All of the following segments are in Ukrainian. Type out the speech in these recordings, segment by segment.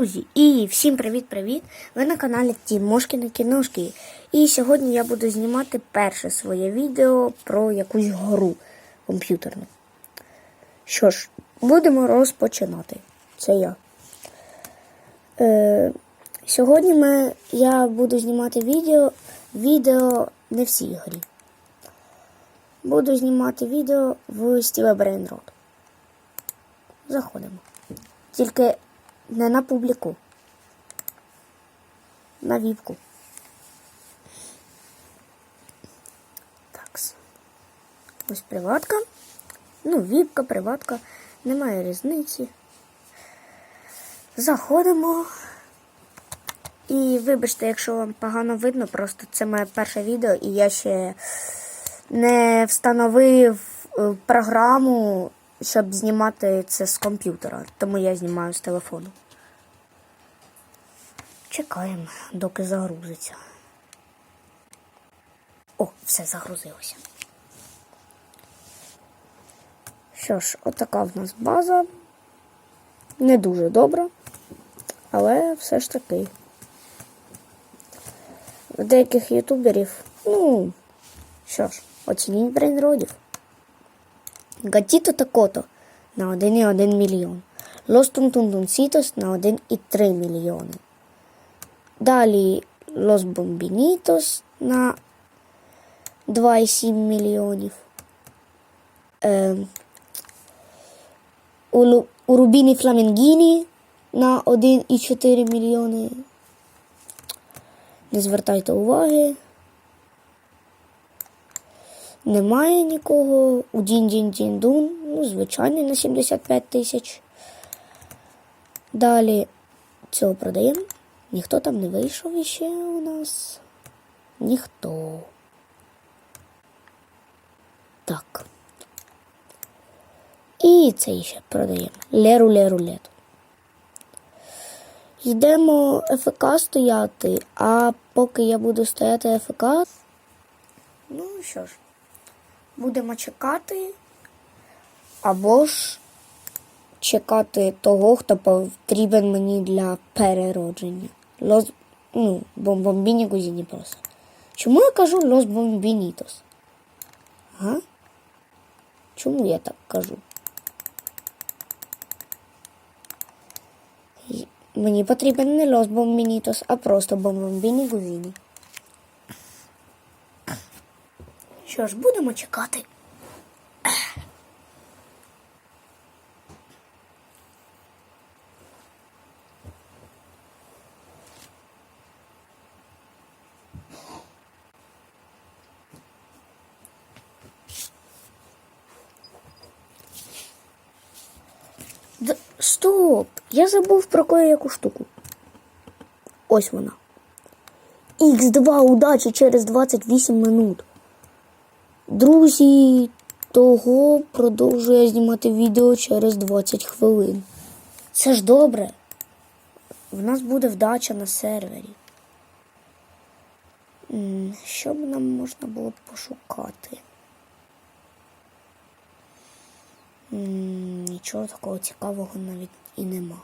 Друзі, і всім привіт-привіт! Ви на каналі Тімошкіни Кіношки. І сьогодні я буду знімати перше своє відео про якусь гру комп'ютерну. Що ж, будемо розпочинати. Це я. Е, сьогодні ми, я буду знімати відео, відео не в цій грі. Буду знімати відео в Brain Road. Заходимо. Тільки не на публіку. На віпку. Так. Ось приватка. Ну, віпка, приватка. Немає різниці. Заходимо. І вибачте, якщо вам погано видно, просто це моє перше відео, і я ще не встановив е, програму, щоб знімати це з комп'ютера. Тому я знімаю з телефону. Чекаємо, доки загрузиться. О, все загрузилося. Що ж, отака в нас база. Не дуже добра, але все ж таки. В деяких ютуберів, ну, що ж, оцініть брейнродів. Гатіто та Кото на 1,1 мільйон. Лос Тунтунтунсітос на 1,3 мільйони. Далі Лос Бомбінітос на 2,7 мільйонів. Е, у, у Рубіні Фламінгіні на 1,4 мільйони. Не звертайте уваги. Немає нікого. У дін дін дін дун ну, звичайний на 75 тисяч. Далі цього продаємо. Ніхто там не вийшов іще у нас. Ніхто. Так. І цей ще продаємо. Леру леру лет. Йдемо ФК стояти, а поки я буду стояти ФК. Ну що ж, будемо чекати. Або ж чекати того, хто потрібен мені для переродження. Лос, ну, бомбомбіні гузіні просто. Чому я кажу Лос Бомбінітос? Ага? Чому я так кажу? Мені потрібен не Лос Бомбінітос, а просто Бомбомбіні Гузіні. Що ж, будемо чекати. Стоп! Я забув про кое-яку штуку. Ось вона. Х2 удачі через 28 минут. Друзі, того продовжую я знімати відео через 20 хвилин. Це ж добре. В нас буде вдача на сервері. Що б нам можна було б пошукати? Нічого такого цікавого навіть і нема.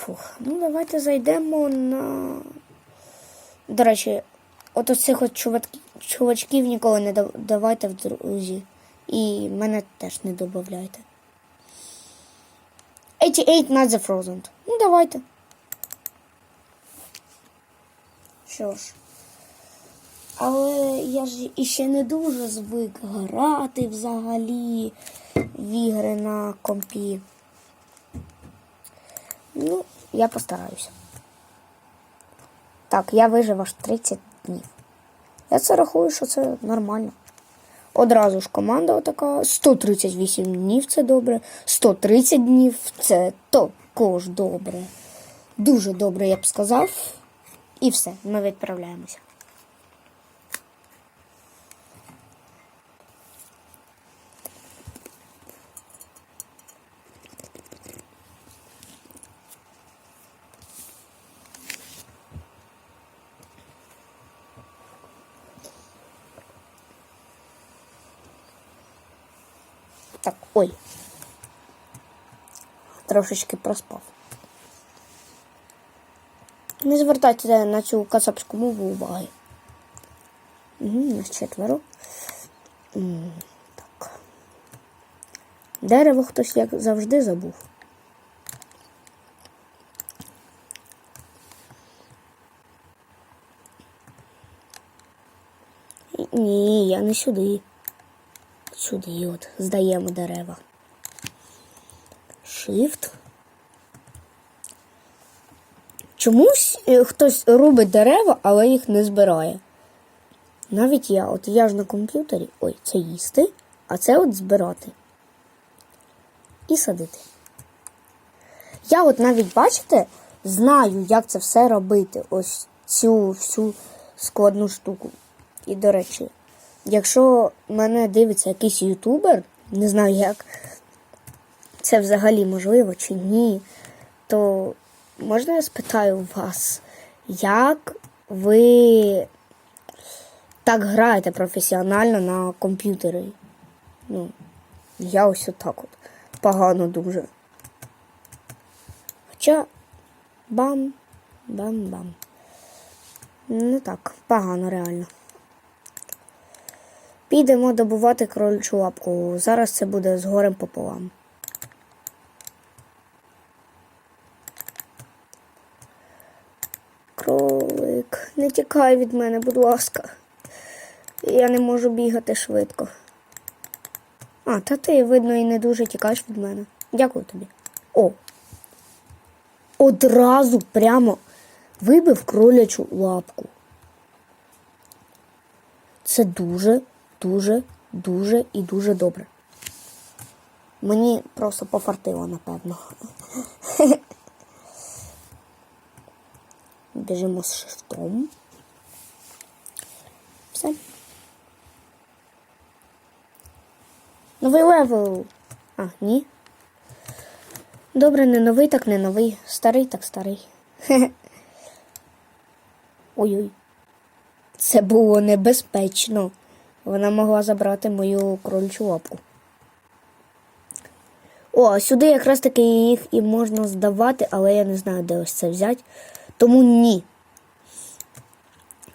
Фух, ну давайте зайдемо на. До речі, от ось цих от чувачків, ніколи не давайте в друзі. І мене теж не додавайте. 88 not the frozen. Ну, давайте. Що ж. Але я ж іще не дуже звик грати взагалі в ігри на компі. Ну, я постараюся. Так, я вижив аж 30 днів. Я це рахую, що це нормально. Одразу ж команда така 138 днів це добре, 130 днів це також добре. Дуже добре, я б сказав. І все, ми відправляємося. Так, ой. Трошечки проспав. Не звертайте на цю кацапську мову уваги. Угу, нас четверо. Так. Дерево хтось як завжди забув. Ні, я не сюди. Сюди от здаємо дерева. Shift. Чомусь е, хтось робить дерева, але їх не збирає. Навіть я, от я ж на комп'ютері, ой, це їсти, а це от збирати. І садити. Я от навіть, бачите, знаю, як це все робити. Ось цю всю складну штуку. І, до речі, якщо мене дивиться якийсь ютубер, не знаю, як це взагалі можливо чи ні, то можна я спитаю вас, як ви так граєте професіонально на комп'ютері? Ну, я ось отак от. Погано дуже. Хоча бам, бам-бам. Не так, погано реально. Підемо добувати кроличу лапку. Зараз це буде з горем пополам. Кролик, не тікай від мене, будь ласка. Я не можу бігати швидко. А, та ти, видно, і не дуже тікаєш від мене. Дякую тобі. О. Одразу прямо вибив кролячу лапку. Це дуже, дуже, дуже і дуже добре. Мені просто пофартило, напевно. Біжимо з шифтом. Все. Новий левел. А, ні. Добре, не новий, так не новий. Старий, так старий. Ой-ой. Це було небезпечно. Вона могла забрати мою кроличу лапку. О, сюди якраз таки їх і можна здавати, але я не знаю, де ось це взяти. Тому ні.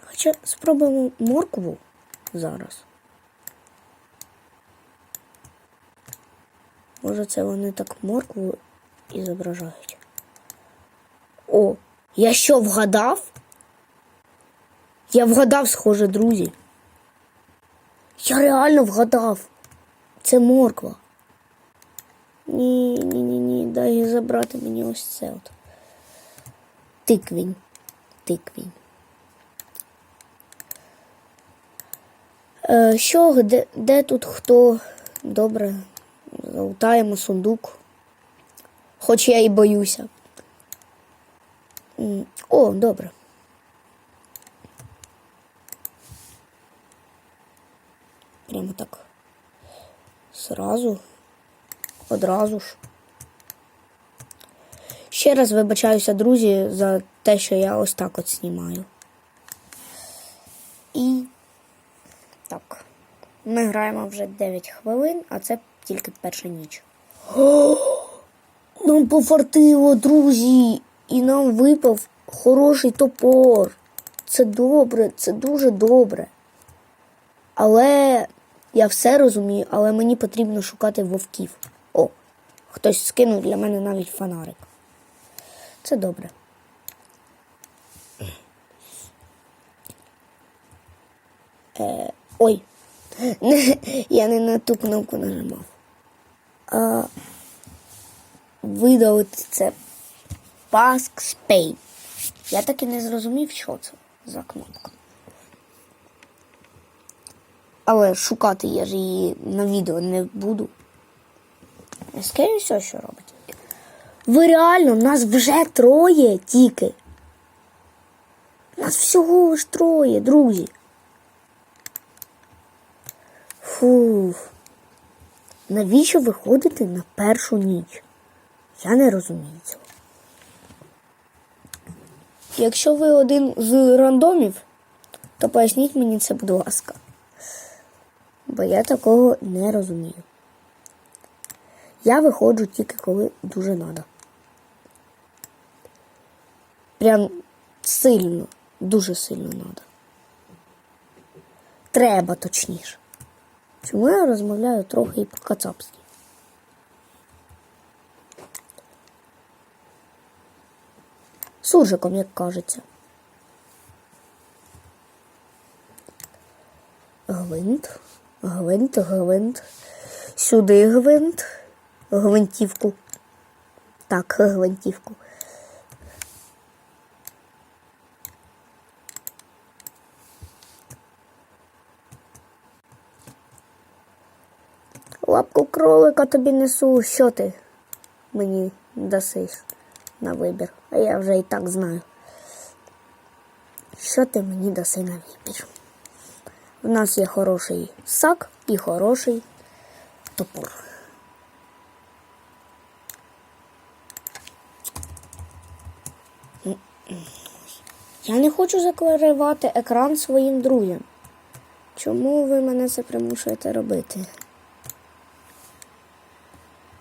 Хоча спробуємо моркву зараз. Може, це вони так моркву і зображають. О, я що вгадав? Я вгадав, схоже, друзі. Я реально вгадав. Це морква. Ні, ні, ні, ні, дай забрати мені ось це от. Тиквінь. Тиквінь. Е, що, де, де тут хто? Добре. Залутаємо сундук. Хоч я і боюся. О, добре. Прямо так. Сразу. Одразу ж. Ще раз вибачаюся, друзі, за те, що я ось так от знімаю. І так. Ми граємо вже 9 хвилин, а це тільки перша ніч. Нам пофартило, друзі, і нам випав хороший топор. Це добре, це дуже добре. Але я все розумію, але мені потрібно шукати вовків. О, хтось скинув для мене навіть фонарик. Це добре. Е, ой, я не на ту кнопку нажимав. А, видалити це Pask Spain. Я так і не зрозумів, що це за кнопка. Але шукати я ж її на відео не буду. Скажи все, що робить. Ви реально, нас вже троє тільки. Нас всього ж троє, друзі. Фух. Навіщо виходити на першу ніч? Я не розумію цього. Якщо ви один з рандомів, то поясніть мені це, будь ласка. Бо я такого не розумію. Я виходжу тільки коли дуже треба. Прям сильно, дуже сильно треба. Треба точніше. Чому я розмовляю трохи і по-кацапськи? Суржиком, як кажеться. Гвинт, гвинт, гвинт. Сюди гвинт, гвинтівку. Так, гвинтівку. Лапку кролика тобі несу. Що ти мені дасиш на вибір? А я вже і так знаю. Що ти мені даси на вибір? У нас є хороший сак і хороший топор. Я не хочу закривати екран своїм друзям. Чому ви мене це примушуєте робити?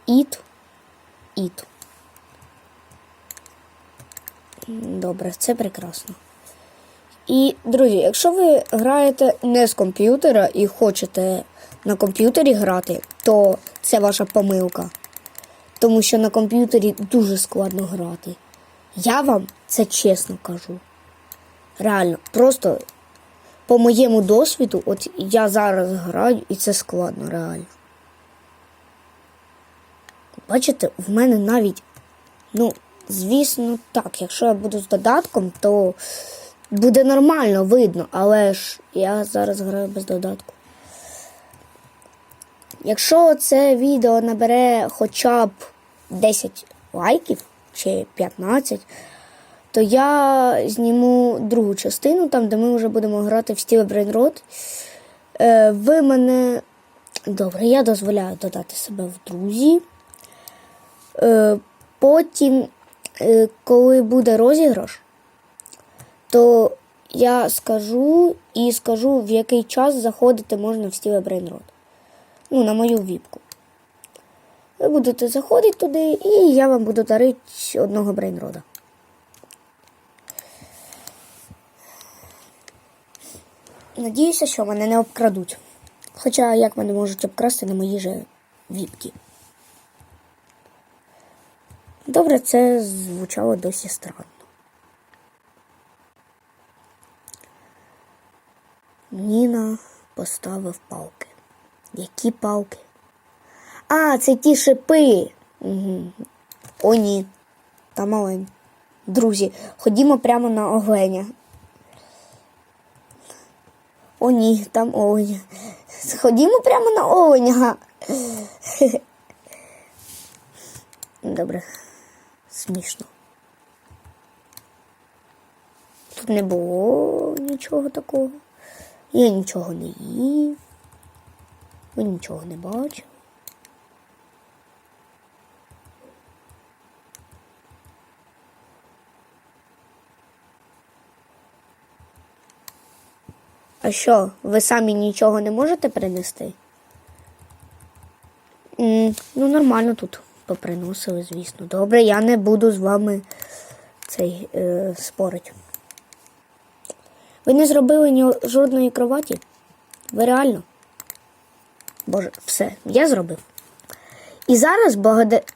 Іт. Іт. Добре, це прекрасно. І, друзі, якщо ви граєте не з комп'ютера і хочете на комп'ютері грати, то це ваша помилка. Тому що на комп'ютері дуже складно грати. Я вам це чесно кажу. Реально, просто по моєму досвіду, от я зараз граю, і це складно, реально. Бачите, в мене навіть, ну, звісно, так, якщо я буду з додатком, то буде нормально видно, але ж я зараз граю без додатку. Якщо це відео набере хоча б 10 лайків чи 15, то я зніму другу частину, там, де ми вже будемо грати в Brain Road. Е, ви мене. Добре, я дозволяю додати себе в друзі. Е, потім, е, коли буде розіграш, то я скажу і скажу, в який час заходити можна в Brain Road. Ну, на мою віпку. Ви будете заходити туди, і я вам буду дарити одного брейнрода. Надіюся, що мене не обкрадуть. Хоча як мене можуть обкрасти на мої же віпки. Добре, це звучало досі странно. Ніна поставив палки. Які палки? А, це ті шипи. Угу. О, ні. Та маленькі. Друзі, ходімо прямо на оленя. О, ні, там оленя. Ходімо прямо на оленя. Добре. Смішно. Тут не було нічого такого. Я нічого не їв. Ви нічого не бачили. А що, ви самі нічого не можете принести? Ну, нормально тут поприносили, звісно. Добре, я не буду з вами цей е, спорити. Ви не зробили ні жодної кроваті? Ви реально? Боже, все, я зробив. І зараз,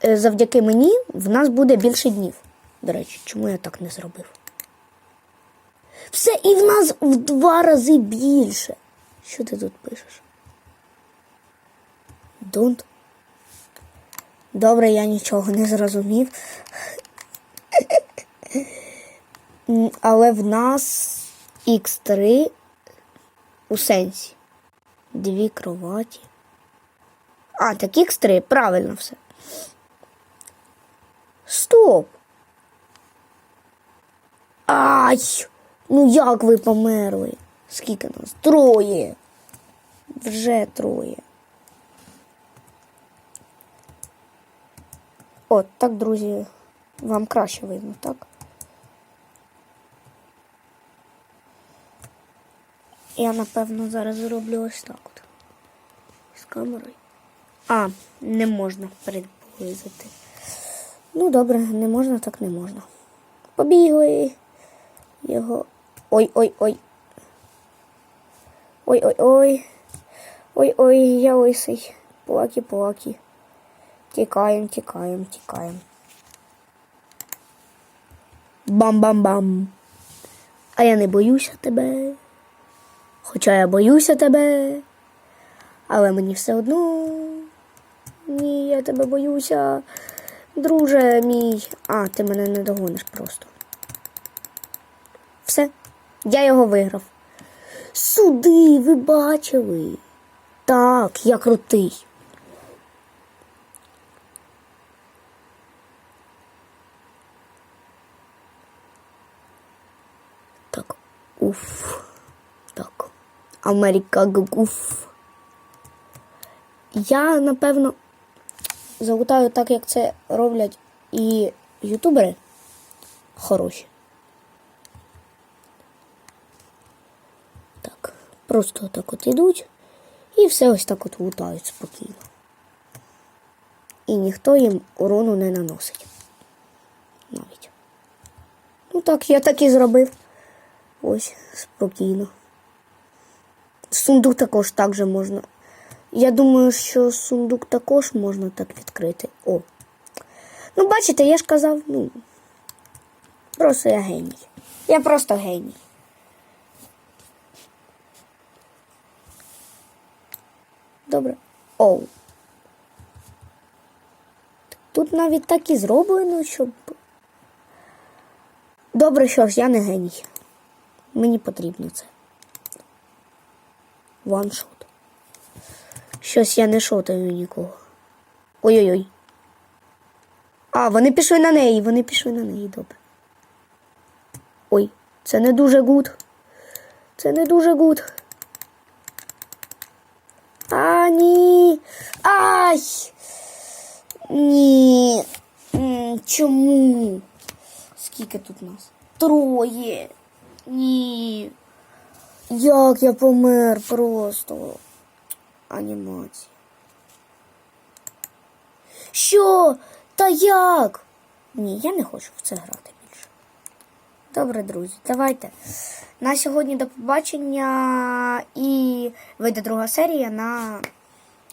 е, завдяки мені, в нас буде більше днів. До речі, чому я так не зробив? Все, і в нас в два рази більше. Що ти тут пишеш? Don't. Добре, я нічого не зрозумів. Але в нас Х3 у сенсі. Дві кроваті. А, так Х3, правильно все. Стоп. Ай! Ну як ви померли? Скільки нас? Троє. Вже троє. От, так, друзі, вам краще видно, так? Я, напевно, зараз зроблю ось так от. З камерою. А, не можна перед визвати. Ну, добре, не можна, так не можна. Побігли. Його. Ой-ой-ой. Ой-ой-ой. Ой-ой, я лисий. Плакі-плакі. Тікаємо, тікаємо, тікаємо. Бам-бам-бам. А я не боюся тебе. Хоча я боюся тебе. Але мені все одно. Ні, я тебе боюся. Друже мій. А, ти мене не догониш просто. Все. Я його виграв. Суди, ви бачили. Так, я крутий. Так, уф. Америка гуф. Я, напевно, залутаю так, як це роблять і ютубери хороші. Так, просто так от ідуть і все ось так от лутають спокійно. І ніхто їм урону не наносить. Навіть. Ну так, я так і зробив. Ось, спокійно. Сундук також так можна. Я думаю, що сундук також можна так відкрити. О. Ну, бачите, я ж казав, ну. Просто я геній. Я просто геній. Добре. Оу. Тут навіть так і зроблено, щоб. Добре, що ж, я не геній. Мені потрібно це. Ваншот. Щось я не шотаю нікого. Ой-ой-ой. А, вони пішли на неї, вони пішли на неї, добре. Ой, це не дуже гуд. Це не дуже гуд. А, ні. Ай! Ні. Чому? Скільки тут нас? Троє. Ні. Як я помер просто. Анімація. Що? Та як? Ні, я не хочу в це грати більше. Добре, друзі, давайте. На сьогодні до побачення і вийде друга серія на.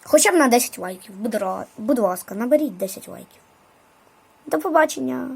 Хоча б на 10 лайків. Будь, ра- будь ласка, наберіть 10 лайків. До побачення.